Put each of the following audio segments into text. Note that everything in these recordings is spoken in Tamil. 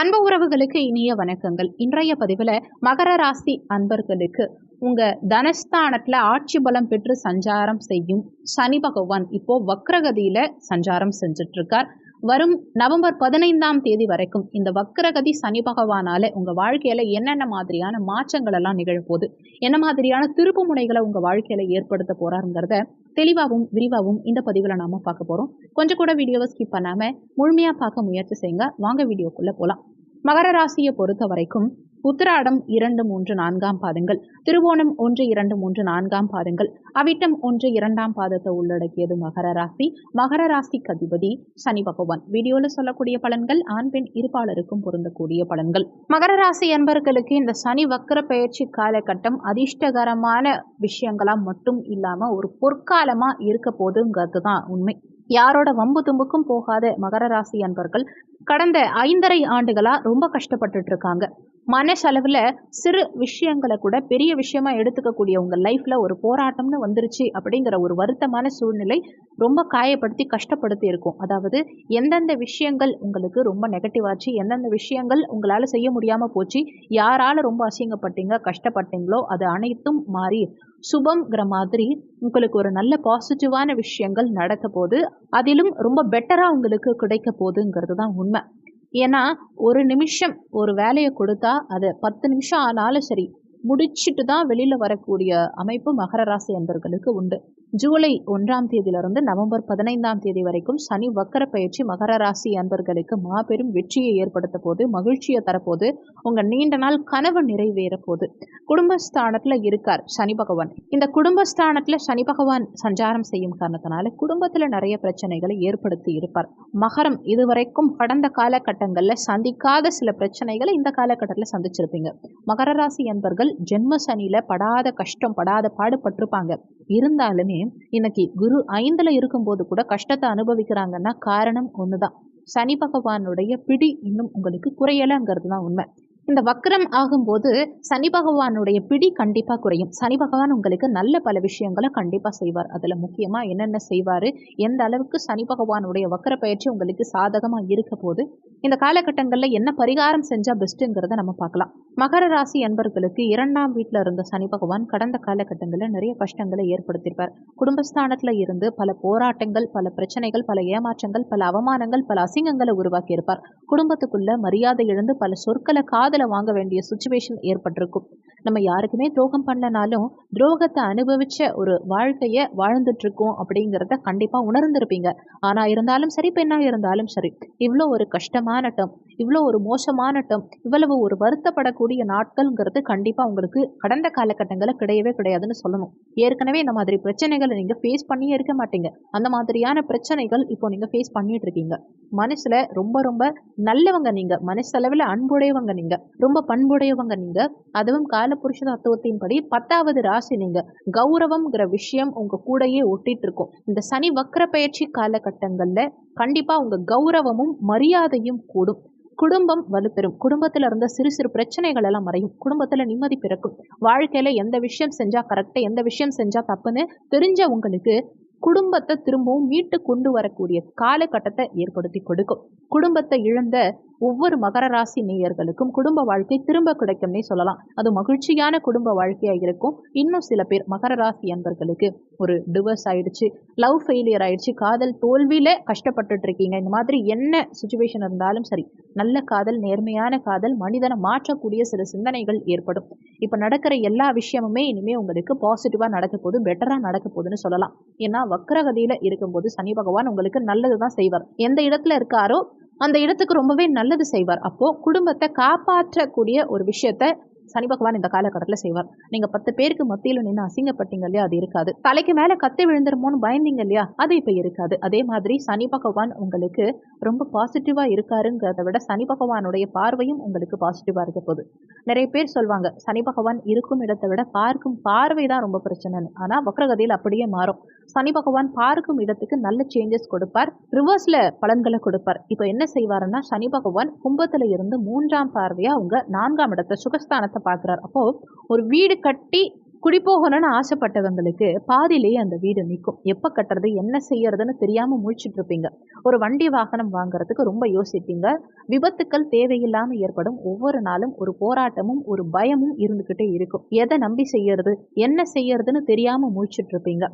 அன்பு உறவுகளுக்கு இனிய வணக்கங்கள். இன்றைய பதிவில் மகர ராசி அன்பர்களுக்கு உங்கள் தனஸ்தானத்தில் ஆட்சி பலம் பெற்று சஞ்சாரம் செய்யும் சனி பகவான் இப்போ வக்ரகதியில் சஞ்சாரம் செஞ்சிட்ருக்கார் இருக்கார். வரும் நவம்பர் பதினைந்தாம் தேதி வரைக்கும் இந்த வக்ரகதி சனி பகவானால உங்க வாழ்க்கையில என்னென்ன மாதிரியான மாற்றங்கள் எல்லாம் நிகழப்போகுது? என்ன மாதிரியான திருப்பு முனைகளை உங்க வாழ்க்கையில ஏற்படுத்த போறாருங்கிறத தெளிவாகவும் விரிவாகவும் இந்த பதிவில் நாம பார்க்க போறோம். கொஞ்சம் கூட வீடியோவை ஸ்கிப் பண்ணாம முழுமையா பார்க்க முயற்சி செய்யுங்க. வாங்க வீடியோக்குள்ள போலாம். மகர ராசியை பொறுத்த வரைக்கும் உத்திராடம் இரண்டு மூன்று நான்காம் பாதங்கள் திருவோணம் ஒன்று இரண்டு மூன்று நான்காம் பாதங்கள் அவிட்டம் ஒன்று இரண்டாம் பாதத்தை உள்ளடக்கியது மகர ராசி. மகர ராசிக்கு அதிபதி சனி பகவான். வீடியோல சொல்லக்கூடிய பலன்கள் ஆண் பெண் இருபாளருக்கும் பொருந்தக்கூடிய பலன்கள். மகர ராசி என்பர்களுக்கு இந்த சனி வக்கர பயிற்சி காலகட்டம் அதிர்ஷ்டகரமான விஷயங்களா மட்டும் இல்லாம ஒரு பொற்காலமா இருக்க போதுங்கிறது தான் உண்மை. யாரோட வம்பு தும்புக்கும் போகாத மகர ராசி அன்பர்கள் கடந்த ஐந்தரை ஆண்டுகளா ரொம்ப கஷ்டப்பட்டுட்டு இருக்காங்க. மனசளவில் சிறு விஷயங்களை கூட பெரிய விஷயமா எடுத்துக்கக்கூடிய உங்கள் லைஃப்பில் ஒரு போராட்டம்னு வந்துருச்சு அப்படிங்கிற ஒரு வருத்தமான சூழ்நிலை ரொம்ப காயப்படுத்தி கஷ்டப்படுத்தி இருக்கும். அதாவது எந்தெந்த விஷயங்கள் உங்களுக்கு ரொம்ப நெகட்டிவ் ஆச்சு எந்தெந்த விஷயங்கள் உங்களால் செய்ய முடியாமல் போச்சு யாரால ரொம்ப அசிங்கப்பட்டீங்க கஷ்டப்பட்டீங்களோ அது அனைத்தும் மாறி சுபம்ங்கிற மாதிரி உங்களுக்கு ஒரு நல்ல பாசிட்டிவான விஷயங்கள் நடக்க போது அதிலும் ரொம்ப பெட்டராக உங்களுக்கு கிடைக்க போகுதுங்கிறது தான் உண்மை. ஏன்னா ஒரு நிமிஷம் ஒரு வேலையை கொடுத்தா அதை பத்து நிமிஷம் ஆனாலும் சரி முடிச்சுட்டு தான் வெளியில் வரக்கூடிய அமைப்பு மகர ராசி அன்பர்களுக்கு உண்டு. ஜூலை ஒன்றாம் தேதியிலிருந்து நவம்பர் பதினைந்தாம் தேதி வரைக்கும் சனி வக்கர பயிற்சி மகர ராசி அன்பர்களுக்கு மாபெரும் வெற்றியை ஏற்படுத்த போது மகிழ்ச்சியை தரப்போது உங்கள் நீண்ட நாள் கனவு நிறைவேற போது குடும்பஸ்தானத்தில் இருக்கார் சனி பகவான். இந்த குடும்பஸ்தானத்தில் சனி பகவான் சஞ்சாரம் செய்யும் காரணத்தினால குடும்பத்தில் நிறைய பிரச்சனைகளை ஏற்படுத்தி இருப்பார். மகரம் இதுவரைக்கும் கடந்த காலகட்டங்களில் சந்திக்காத சில பிரச்சனைகளை இந்த காலகட்டத்தில் சந்திச்சிருப்பீங்க. மகர ராசி அன்பர்கள் ஜென்ம சனியில படாத கஷ்டம் படாத பாடுபட்டிருப்பாங்க. இருந்தாலுமே இன்னைக்கு குரு ஐந்துல இருக்கும்போது கூட கஷ்டத்தை அனுபவிக்கிறாங்கன்னா காரணம் ஒண்ணுதான். சனி பகவானுடைய பிடி இன்னும் உங்களுக்கு குறையலைங்கிறது தான் உண்மை. இந்த வக்ரம் ஆகும்போது சனி பகவானுடைய பிடி கண்டிப்பாக குறையும். சனி பகவான் உங்களுக்கு நல்ல பல விஷயங்களை கண்டிப்பாக செய்வார். அதில் முக்கியமாக என்னென்ன செய்வார்? எந்த அளவுக்கு சனி பகவானுடைய வக்கர பயிற்சி உங்களுக்கு சாதகமாக இருக்க போது இந்த காலகட்டங்களில் என்ன பரிகாரம் செஞ்சால் பெஸ்ட்டுங்கிறத நம்ம பார்க்கலாம். மகர ராசி என்பர்களுக்கு இரண்டாம் வீட்டில் இருந்த சனி பகவான் கடந்த காலகட்டங்களில் நிறைய கஷ்டங்களை ஏற்படுத்தியிருப்பார். குடும்பஸ்தானத்தில் இருந்து பல போராட்டங்கள் பல பிரச்சனைகள் பல ஏமாற்றங்கள் பல அவமானங்கள் பல அசிங்கங்களை உருவாக்கியிருப்பார். குடும்பத்துக்குள்ள மரியாதை இழந்து பல சொற்களை காது காதலை வாங்க வேண்டிய சுச்சுவேஷன் ஏற்பட்டிருக்கும். நம்ம யாருக்குமே துரோகம் பண்ணலனாலும் துரோகத்தை அனுபவிச்ச ஒரு வாழ்க்கையை வாழ்ந்துட்டு இருக்கோம் அப்படிங்கிறத கண்டிப்பா உணர்ந்திருப்பீங்க. ஆனா இருந்தாலும் சரி பெண்ணாக இருந்தாலும் சரி இவ்வளோ ஒரு கஷ்டமான டம் இவ்வளோ ஒரு மோசமான டம் இவ்வளவு ஒரு வருத்தப்படக்கூடிய நாட்கள்ங்கிறது கண்டிப்பாக உங்களுக்கு கடந்த காலகட்டங்களில் கிடையவே கிடையாதுன்னு சொல்லணும். ஏற்கனவே இந்த மாதிரி பிரச்சனைகளை நீங்கள் ஃபேஸ் பண்ணியே இருக்க மாட்டீங்க. அந்த மாதிரியான பிரச்சனைகள் இப்போ நீங்கள் ஃபேஸ் பண்ணிட்டு இருக்கீங்க. மனசில் ரொம்ப ரொம்ப நல்லவங்க நீங்கள் மனசளவில் அன்புடையவங்க நீங்கள் ரொம்ப பண்புடையவங்க நீங்கள் அதுவும் காலபுருஷ தத்துவத்தின்படி பத்தாவது ராசி நீங்கள் கௌரவம்ங்கிற விஷயம் உங்கள் கூடயே ஒட்டிட்டு இருக்கும். இந்த சனி வக்கர பயிற்சி காலகட்டங்களில் கண்டிப்பா உங்க கௌரவமும் மரியாதையும் கூடும். குடும்பம் வலுப்பெறும். குடும்பத்துல இருந்த சிறு சிறு பிரச்சனைகள் எல்லாம் மறையும். குடும்பத்துல நிம்மதி பிறக்கும். வாழ்க்கையில எந்த விஷயம் செஞ்சா கரெக்டா எந்த விஷயம் செஞ்சா தப்புன்னு தெரிஞ்ச உங்களுக்கு குடும்பத்தை திரும்பவும் மீட்டு கொண்டு வரக்கூடிய காலகட்டத்தை ஏற்படுத்தி கொடுக்கும். குடும்பத்தை இழந்த ஒவ்வொரு மகர ராசி நேயர்களுக்கும் குடும்ப வாழ்க்கை திரும்ப கிடைக்கும்னே சொல்லலாம். அது மகிழ்ச்சியான குடும்ப வாழ்க்கையாக இருக்கும். இன்னும் சில பேர் மகர ராசி அன்பர்களுக்கு ஒரு டிவர்ஸ் ஆயிடுச்சு லவ் ஃபெயிலியர் ஆயிடுச்சு காதல் தோல்வியில கஷ்டப்பட்டுட்டு இருக்கீங்க. இந்த மாதிரி என்ன சுச்சுவேஷன் இருந்தாலும் சரி நல்ல காதல் நேர்மையான காதல் மனிதனை மாற்றக்கூடிய சில சிந்தனைகள் ஏற்படும். இப்போ நடக்கிற எல்லா விஷயமுமே இனிமே உங்களுக்கு பாசிட்டிவா நடக்க போது பெட்டரா நடக்க போகுதுன்னு சொல்லலாம். ஏன்னா வக்கரகதியில இருக்கும்போது சனி பகவான் உங்களுக்கு நல்லது தான் செய்வார். எந்த இடத்துல இருக்காரோ அந்த இடத்துக்கு ரொம்பவே நல்லது செய்வார். அப்போ குடும்பத்தை காப்பாற்றக்கூடிய ஒரு விஷயத்த சனி பகவான் இந்த காலகட்டத்தில் செய்வார். நீங்க பத்து பேருக்கு மத்தியில் நின்று அசிங்கப்பட்டீங்க இல்லையா? அது இருக்காது. தலைக்கு மேல கத்து விழுந்துருமோன்னு பயந்தீங்க இல்லையா? அது இப்ப இருக்காது. அதே மாதிரி சனி பகவான் உங்களுக்கு ரொம்ப பாசிட்டிவா இருக்காருங்கிறத விட சனி பகவானுடைய பார்வையும் உங்களுக்கு பாசிட்டிவா இருக்க போகுது. நிறைய பேர் சொல்லுவாங்க சனி பகவான் இருக்கும் இடத்தை விட பார்க்கும் பார்வை தான் ரொம்ப பிரச்சனைன்னு. ஆனா வக்ரகதியில் அப்படியே மாறும். சனி பகவான் பார்க்கும் இடத்துக்கு நல்ல சேஞ்சஸ் கொடுப்பார். ரிவர்ஸ்ல பலன்களை கொடுப்பார். இப்போ என்ன செய்வாருன்னா சனி பகவான் கும்பத்துல இருந்து மூன்றாம் பார்வையா அவங்க நான்காம் இடத்தை சுகஸ்தானத்தை பார்க்குறார். அப்போ ஒரு வீடு கட்டி குடிப்போகணும்னு ஆசைப்பட்டவங்களுக்கு பாதியிலேயே அந்த வீடு நிற்கும். எப்போ கட்டுறது என்ன செய்யறதுன்னு தெரியாமல் முழிச்சிட்டு இருப்பீங்க. ஒரு வண்டி வாகனம் வாங்குறதுக்கு ரொம்ப யோசிப்பீங்க. விபத்துக்கள் தேவையில்லாமல் ஏற்படும். ஒவ்வொரு நாளும் ஒரு போராட்டமும் ஒரு பயமும் இருந்துக்கிட்டே இருக்கும். எதை நம்பி செய்யறது என்ன செய்யறதுன்னு தெரியாமல் முழிச்சிட்டு இருப்பீங்க.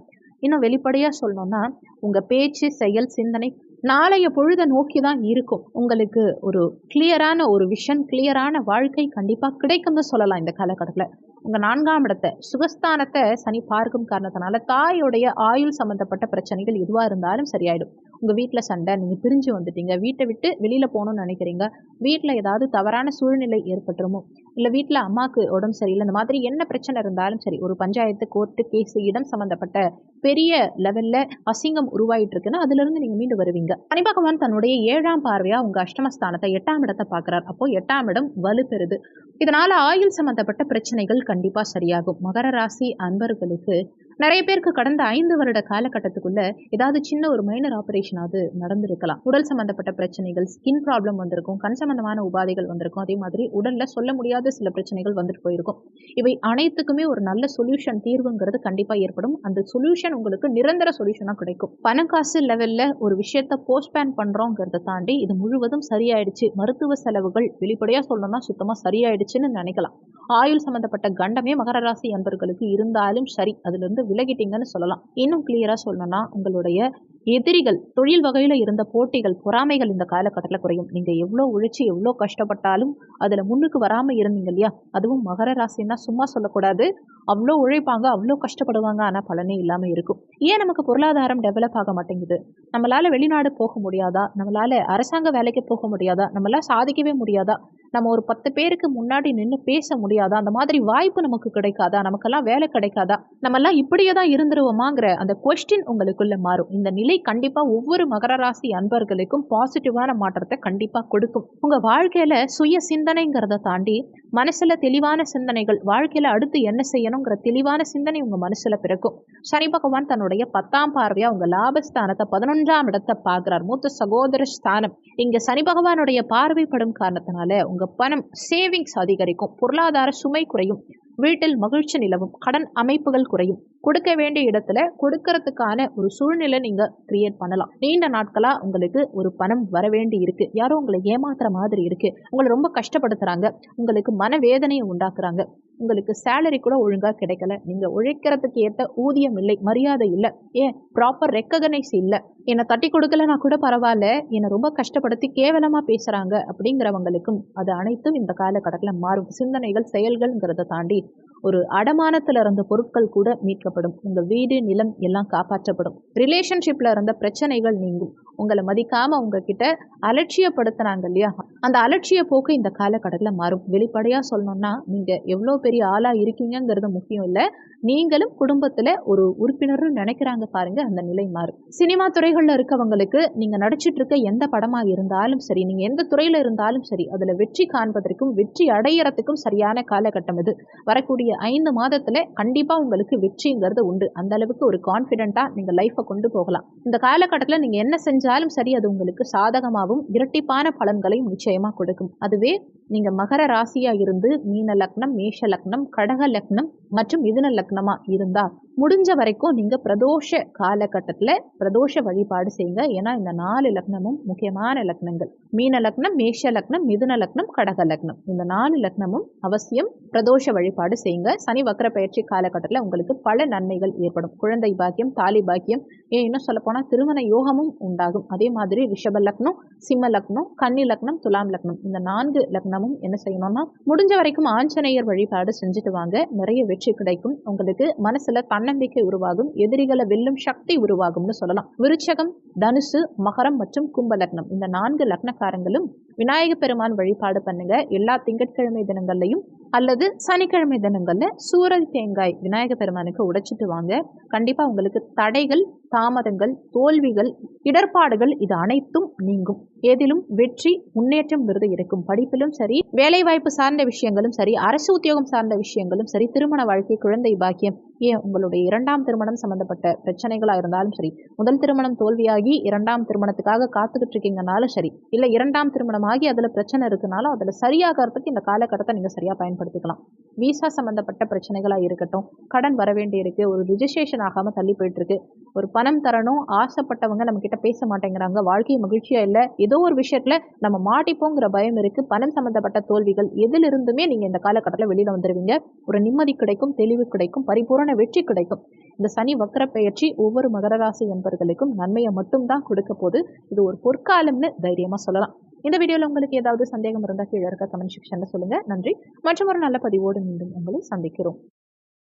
இன்னும் வெளிப்படையாக சொல்லணும்னா உங்கள் பேச்சு செயல் சிந்தனை நாளைய பொழுதை நோக்கி தான் இருக்கும். உங்களுக்கு ஒரு கிளியரான ஒரு விஷன் கிளியரான வாழ்க்கை கண்டிப்பாக கிடைக்கும்னு சொல்லலாம் இந்த காலகட்டத்தில். உங்கள் நான்காம் இடத்தை சுகஸ்தானத்தை சனி பார்க்கும் காரணத்தினால தாயோடைய ஆயுள் சம்மந்தப்பட்ட பிரச்சனைகள் எதுவாக இருந்தாலும் சரியாயிடும். உங்கள் வீட்டில் சண்டை நீங்கள் பிரிஞ்சு வந்துட்டீங்க. வீட்டை விட்டு வெளியில் போகணும்னு நினைக்கிறீங்க. வீட்டில் ஏதாவது தவறான சூழ்நிலை ஏற்பட்டுருமோ? இல்லை வீட்டில் அம்மாவுக்கு உடம்பு சரியில்லை இந்த மாதிரி என்ன பிரச்சனை இருந்தாலும் சரி ஒரு பஞ்சாயத்து கோர்ட்டு கேஸு இடம் சம்மந்தப்பட்ட பெரிய லெவலில் அசிங்கம் உருவாயிட்டு இருக்குன்னா அதுலேருந்து நீங்கள் மீண்டு வருவீங்க. சனி பகவான் தன்னுடைய ஏழாம் பார்வையாக உங்கள் அஷ்டமஸ்தானத்தை எட்டாம் இடத்தை பார்க்குறார். அப்போது எட்டாம் இடம் வலுப்பெறுது. இதனால் ஆயுள் சம்மந்தப்பட்ட பிரச்சனைகள் கண்டிப்பாக சரியாகும். மகர ராசி அன்பர்களுக்கு நிறைய பேருக்கு கடந்த ஐந்து வருட காலகட்டத்துக்குள்ள ஏதாவது சின்ன ஒரு மைனர் ஆபரேஷனாவது நடந்திருக்கலாம். உடல் சம்பந்தப்பட்ட பிரச்சனைகள் ஸ்கின் ப்ராப்ளம் வந்திருக்கும் கண் சம்பந்தமான உபாதைகள் வந்திருக்கும். அதே மாதிரி உடல்ல சொல்ல முடியாத சில பிரச்சனைகள் வந்துட்டு போயிருக்கும். இவை அனைத்துக்குமே ஒரு நல்ல சொல்யூஷன் தீர்வுங்கிறது கண்டிப்பா ஏற்படும். அந்த சொல்யூஷன் உங்களுக்கு நிரந்தர சொல்யூஷனா கிடைக்கும். பணக்காசு லெவல்ல ஒரு விஷயத்த போஸ்ட்பேன் பண்றோங்கிறத தாண்டி இது முழுவதும் சரியாயிடுச்சு. மருத்துவ செலவுகள் வெளிப்படையா சொல்லணும்னா சுத்தமா சரியாயிடுச்சுன்னு நினைக்கலாம். ஆயுள் சம்பந்தப்பட்ட கண்டமே மகர ராசி அன்பர்களுக்கு இருந்தாலும் சரி அதுல இருந்து விலகிட்டீங்கன்னு சொல்லலாம். இன்னும் கிளியரா சொல்லணும்னா உங்களுடைய எதிரிகள் தொழில் வகையில் இருந்த போட்டிகள் பொறாமைகள் இந்த காலகட்டத்தில் குறையும். நீங்கள் எவ்வளோ உழைச்சி எவ்வளோ கஷ்டப்பட்டாலும் அதில் முன்னுக்கு வராமல் இருந்தீங்க இல்லையா? அதுவும் மகர ராசின்னா சும்மா சொல்லக்கூடாது. அவ்வளோ உழைப்பாங்க அவ்வளோ கஷ்டப்படுவாங்க ஆனால் பலனே இல்லாமல் இருக்கும். ஏன் நமக்கு பொருளாதாரம் டெவலப் ஆக மாட்டேங்குது? நம்மளால் வெளிநாடு போக முடியாதா? நம்மளால் அரசாங்க வேலைக்கு போக முடியாதா? நம்மளால் சாதிக்கவே முடியாதா? நம்ம ஒரு பத்து பேருக்கு முன்னாடி நின்று பேச முடியாதா? அந்த மாதிரி வாய்ப்பு நமக்கு கிடைக்காதா? நமக்கெல்லாம் வேலை கிடைக்காதா? நம்மெல்லாம் இப்படியே தான் இருந்துருவோமாங்கிற அந்த கொஸ்டின் உங்களுக்குள்ள மாறும். இந்த நிலை கண்டிப்பாக ஒவ்வொரு மகர ராசி அன்பர்களுக்கும் பாசிட்டிவான மாற்றத்தை கண்டிப்பாக கொடுக்கும். உங்கள் வாழ்க்கையில் சுய சிந்தனைங்கிறத தாண்டி மனசில் தெளிவான சிந்தனைகள் வாழ்க்கையில் அடுத்து என்ன செய்யணுங்கிற தெளிவான சிந்தனை உங்கள் மனசில் பிறக்கும். சனி பகவான் தன்னுடைய பத்தாம் பார்வையாக உங்கள் லாபஸ்தானத்தை பதினொன்றாம் இடத்தை பார்க்குறார். மூத்த சகோதர ஸ்தானம். இங்கே சனி பகவானுடைய பார்வைப்படும் காரணத்தினால உங்கள் பணம் சேவிங்ஸ் அதிகரிக்கும். பொருளாதார சுமை குறையும். வீட்டில் மகிழ்ச்சி நிலவும். கடன் அமைப்புகள் குறையும். கொடுக்க வேண்டிய இடத்துல கொடுக்கறதுக்கான ஒரு சூழ்நிலை நீங்க கிரியேட் பண்ணலாம். நீண்ட நாட்களா உங்களுக்கு ஒரு பணம் வர வேண்டி இருக்கு. யாரோ உங்களை ஏமாத்துற மாதிரி இருக்கு. உங்களை ரொம்ப கஷ்டப்படுத்துறாங்க. உங்களுக்கு மனவேதனையை உண்டாக்குறாங்க. உங்களுக்கு சேலரி கூட ஒழுங்காக கிடைக்கல. நீங்கள் உழைக்கிறதுக்கு ஏற்ற ஊதியம் இல்லை மரியாதை இல்லை ஏன்? ப்ராப்பர் ரெக்ககனைஸ் இல்லை. என்னை தட்டி கொடுக்கலனா கூட பரவாயில்ல. என்னை ரொம்ப கஷ்டப்படுத்தி கேவலமாக பேசுகிறாங்க அப்படிங்கிறவங்களுக்கும் அது அனைத்தும் இந்த காலகட்டத்தில் மாறும். சிந்தனைகள் செயல்கள்ங்கிறத தாண்டி ஒரு அடமானத்தில் இருந்த பொருட்கள் கூட மீட்கப்படும். உங்கள் வீடு நிலம் எல்லாம் காப்பாற்றப்படும். ரிலேஷன்ஷிப்பில் இருந்த பிரச்சனைகள் நீங்கும். உங்களை மதிக்காமல் உங்ககிட்ட அலட்சியப்படுத்துனாங்க இல்லையா? அந்த அலட்சிய போக்கு இந்த காலகட்டத்தில் மாறும். வெளிப்படையாக சொல்லணும்னா நீங்கள் எவ்வளோ பெரிய ஆளாக இருக்கீங்கங்கிறது முக்கியம் இல்லை. நீங்களும் குடும்பத்தில் ஒரு உறுப்பினர்னு நினைக்கிறாங்க பாருங்க அந்த நிலை மாறும். சினிமா துறைகளில் இருக்கவங்களுக்கு நீங்கள் நடிச்சிட்டு இருக்க எந்த படமாக இருந்தாலும் சரி நீங்கள் எந்த துறையில் இருந்தாலும் சரி அதில் வெற்றி காண்பதற்கும் வெற்றி அடையறதுக்கும் சரியான காலகட்டம் இது. வரக்கூடிய ஐந்து மாதத்தில் கண்டிப்பாக உங்களுக்கு வெற்றிங்கிறது உண்டு. அந்த அளவுக்கு ஒரு கான்ஃபிடென்ட்டாக நீங்கள் லைஃப்பை கொண்டு போகலாம். இந்த காலகட்டத்தில் நீங்கள் என்ன செஞ்சாலும் சரி அது உங்களுக்கு சாதகமாகவும் இரட்டிப்பான பலன்களையும் நிச்சயமாக கொடுக்கும். அதுவே நீங்கள் மகர ராசியாக இருந்து மீன லக்னம் மேஷ லக்னம் கடக லக்னம் மற்றும் மிதுன லக்னமாக இருந்தால் முடிஞ்ச வரைக்கும் நீங்கள் பிரதோஷ காலகட்டத்தில் பிரதோஷ வழிபாடு செய்யுங்க. ஏன்னா இந்த நாலு லக்னமும் முக்கியமான லக்னங்கள். மீன லக்னம் மேஷ லக்னம் மிதுன லக்னம் கடக லக்னம். இந்த நாலு லக்னமும் அவசியம் பிரதோஷ வழிபாடு செய்யுங்க. சனி வக்கர பயிற்சி காலகட்டத்தில் உங்களுக்கு பல நன்மைகள் ஏற்படும். குழந்தை பாக்கியம் தாலி பாக்கியம் ஏன் இன்னும் சொல்லப்போனால் திருமண யோகமும் உண்டாகும். அதே மாதிரி ரிஷப லக்னம் சிம்ம லக்னம் கன்னி லக்னம் துலாம் லக்னம். இந்த நான்கு லக்னம் லக்னமும் என்ன செய்யணும்னா முடிஞ்ச வரைக்கும் ஆஞ்சநேயர் வழிபாடு செஞ்சுட்டு வாங்க. நிறைய வெற்றி கிடைக்கும். உங்களுக்கு மனசுல தன்னம்பிக்கை உருவாகும். எதிரிகளை வெல்லும் சக்தி உருவாகும்னு சொல்லலாம். விருச்சகம் தனுசு மகரம் மற்றும் கும்ப லக்னம். இந்த நான்கு லக்னக்காரங்களும் விநாயக பெருமான் வழிபாடு பண்ணுங்க. எல்லா திங்கட்கிழமை தினங்கள்லையும் அல்லது சனிக்கிழமை தினங்களில் சூரல் தேங்காய் விநாயக பெருமானுக்கு உடைச்சிட்டு வாங்க. கண்டிப்பா உங்களுக்கு தடைகள் தாமதங்கள் தோல்விகள் இடர்பாடுகள் இது அனைத்தும் நீங்கும். ஏதிலும் வெற்றி முன்னேற்றம் விருது இருக்கும் படிப்பிலும் சரி வேலைவாய்ப்பு சார்ந்த விஷயங்களும் சரி அரசு உத்தியோகம் சார்ந்த விஷயங்களும் சரி திருமண வாழ்க்கை குழந்தை பாக்கியம் ஏன் உங்களுடைய இரண்டாம் திருமணம் சம்பந்தப்பட்ட பிரச்சனைகளாக இருந்தாலும் சரி முதல் திருமணம் தோல்வியாகி இரண்டாம் திருமணத்துக்காக காத்துக்கிட்டு இருக்கீங்கனாலும் சரி இல்லை இரண்டாம் திருமணம் ஆகி அதில் பிரச்சனை இருக்குனாலும் அதில் சரியாகிறதுக்கு இந்த காலகட்டத்தை நீங்கள் சரியாக பயன்படுத்திக்கலாம். விசா சம்பந்தப்பட்ட பிரச்சனைகளாக இருக்கட்டும் கடன் வர வேண்டியிருக்கு ஒரு ரிஜிஸ்ட்ரேஷன் ஆகாமல் தள்ளி போயிட்டுருக்கு ஒரு பணம் தரணும் ஆசைப்பட்டவங்க நம்ம கிட்ட பேச மாட்டேங்கிறாங்க வாழ்க்கை மகிழ்ச்சியா இல்லை ஏதோ ஒரு விஷயத்துல நம்ம மாட்டிப்போங்கிற பயம் இருக்கு பணம் சம்பந்தப்பட்ட தோல்விகள் எதிலிருந்துமே நீங்க இந்த காலகட்டத்தில் வெளியில வந்துருவீங்க. ஒரு நிம்மதி கிடைக்கும் தெளிவு கிடைக்கும் பரிபூரண வெற்றி கிடைக்கும். இந்த சனி வக்கர பெயர்ச்சி ஒவ்வொரு மகர ராசி என்பர்களுக்கும் நன்மையை மட்டும்தான் கொடுக்க போது இது ஒரு பொற்காலம்னு தைரியமா சொல்லலாம். இந்த வீடியோவில் உங்களுக்கு ஏதாவது சந்தேகம் இருந்தால் கீழே இருக்க கமெண்ட் செக்ஷனில் சொல்லுங்கள் நன்றி. மற்றும் ஒரு நல்ல பதிவோடு மீண்டும் உங்களை சந்திக்கிறோம்.